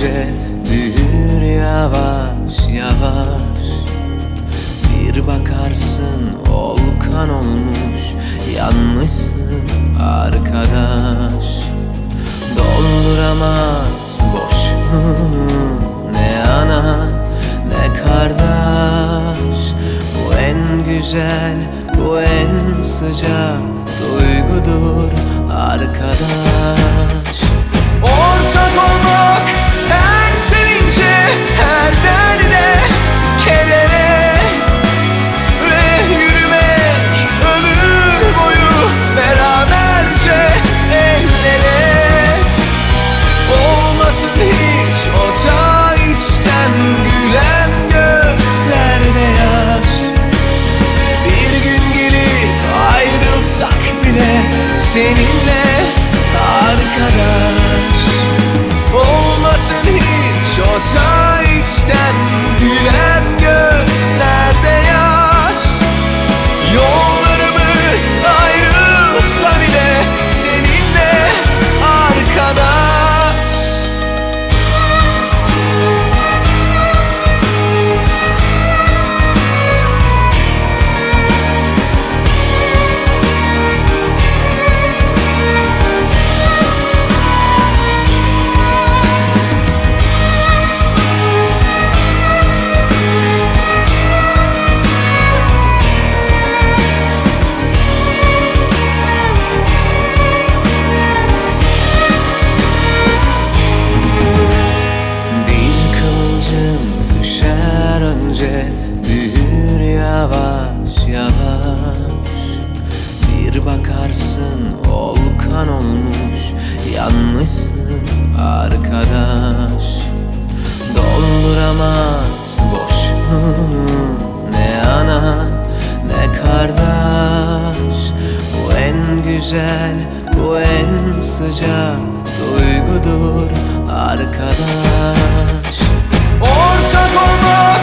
düşünce büyür yavaş yavaş. Bir bakarsın volkan olmuş yanmışsın arkadaş. Dolduramaz boşluğunu ne ana ne kardeş. Bu en güzel bu en sıcak duygudur arkadaş. seninle arkadaş. Olmasın hiç o tarz kalmışsın arkadaş. Dolduramaz boşluğunu ne ana ne kardeş. Bu en güzel bu en sıcak duygudur arkadaş. Ortak olmak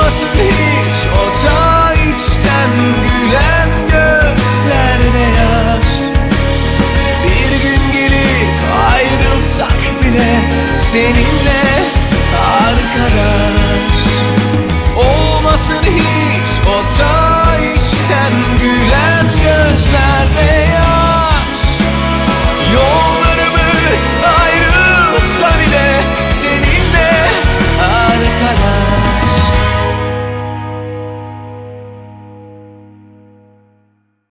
olmasın hiç Ocağı içten gülen gözlerde yaş. Bir gün gelip ayrılsak bile seninle